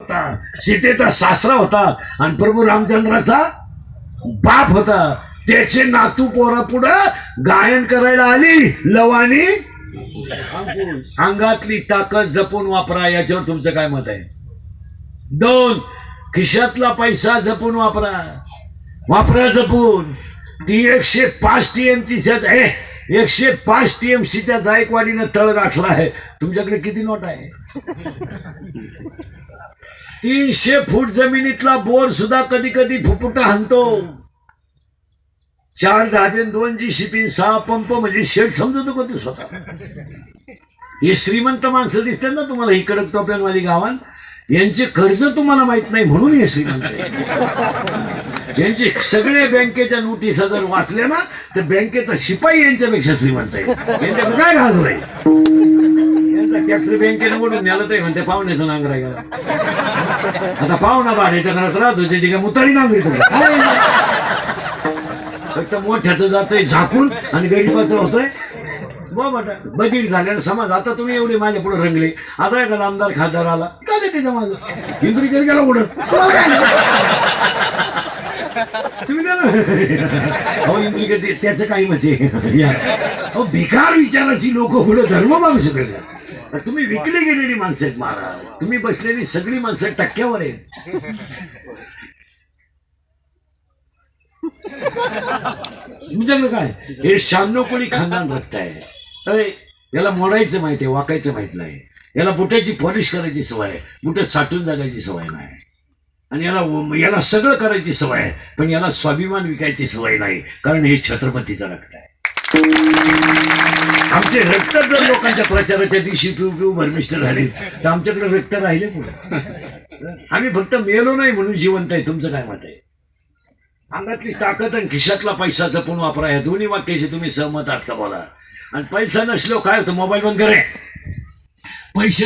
होता. सीतेचा सासरा होता आणि प्रभू रामचंद्राचा बाप होता. त्याचे नातू पोरा पुढं गायन करायला आली लवानी. अंगातली ताकद जपून वापरा याच्यावर तुमचं काय मत आहे? दोन खिशातला पैसा जपून वापरा. वापरा जपून. ती एकशे पाच टी एमची शेत आहे एकशे पाच टीएमसी त्या जायकवाडीनं तळ गाठला आहे. तुमच्याकडे किती नोट आहे? तीनशे फूट जमिनीतला बोर सुद्धा कधी कधी फुफुटा हाणतो. चार धाबेन दोन जी शिपिंग सहा पंप म्हणजे शेड समजतो का तू स्वतः? हे श्रीमंत माणसं दिसतात ना तुम्हाला ही कडक टोप्यांवाली गावात? यांचे कर्ज तुम्हाला माहीत नाही म्हणून हे श्रीमंत यांचे सगळे बँकेच्या नोटीस जर वाचल्या ना तर बँकेचा शिपाई यांच्यापेक्षा श्रीमंत आहे. यांच्याकडे काय घालत आहे यांचा टॅक्स बँकेनं ओढून न्याला ते म्हणते पाहुण्याचं नांगर आहे आता पाहुणा भाड्याच्या घरात राहतो त्याची काय मुतारी नांगरी फक्त मोठ्याचं जातोय झाकून आणि गरीबाचं होतोय. बा बेटा बदील झाल्यानं समाज आता तुम्ही एवढे माझ्या पुढे रंगले. आता एखादा आमदार खासदार आला चालेल त्याच्या माझं इंद्रिकर गेला उडत. तुम्ही ना. अहो इंद्रिकडे त्याचं काही म्हणजे? अहो भिकार विचाराची लोक पुढे धर्म मागू शकत नाही. तुम्ही विकली गेलेली माणसं आहेत महाराज. तुम्ही बसलेली सगळी माणसं टक्क्यावर आहेत. तुमच्याकडे काय? हे शहाण्णव कोणी खानदान रक्त आहे याला मोडायचं माहिती आहे वाकायचं माहीत नाही. याला बुटाची पॉलिश करायची सवय आहे बुट साठून जागायची सवय नाही. आणि याला याला सगळं करायची सवय आहे. पण याला स्वाभिमान विकायची सवय नाही. कारण हे छत्रपतीचं रक्त आहे. आमचे रक्त जर लोकांच्या प्रचाराच्या दिवशी पिऊ पिऊ भरमिष्ट झाले तर आमच्याकडे रक्त राहिले पुढे आम्ही फक्त मेलो नाही म्हणून जिवंत आहे. तुमचं काय मत आहे? अंगातली ताकद आणि खिशातला पैसा जपून वापरा. या दोन्ही वाक्याशी तुम्ही सहमत आहात का बोला? आणि पैसा नसलो काय होतं? मोबाईल बंद करे पैसे